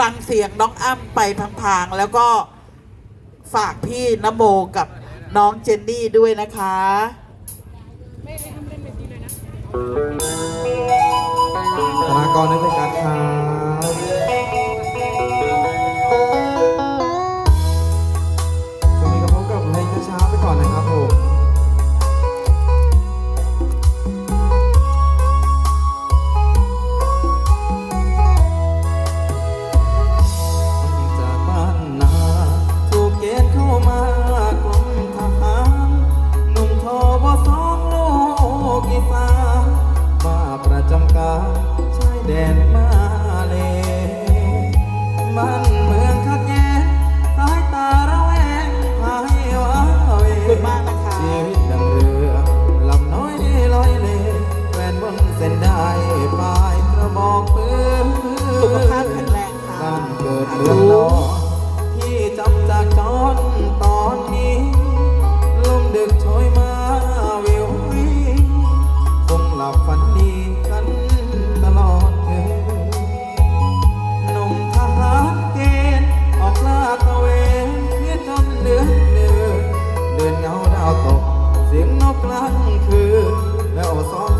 ฟังเสียงน้องอ้ำไปพางๆ แล้วก็ฝากพี่นโมกับน้องเจนนี่ด้วยนะคะธนากรได้ไหม กลางคืนแล้วซ้อน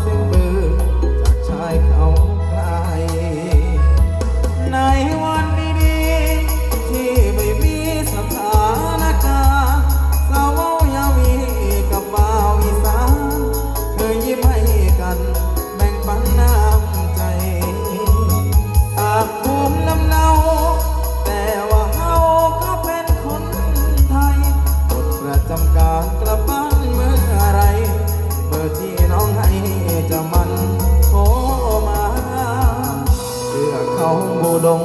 น้องให้จะมันโทมาเพื่อเขาบูดง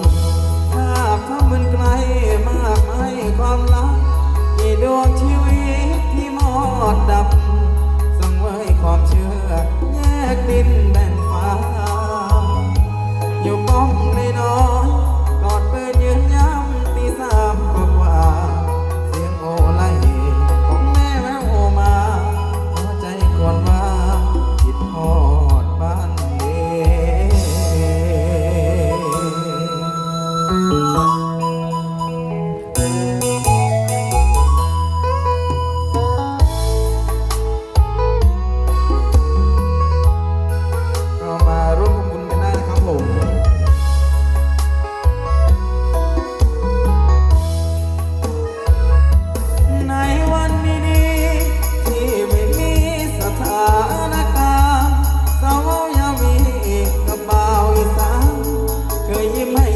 ยิ้มใ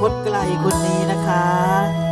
คตไกลคนนี้นะคะ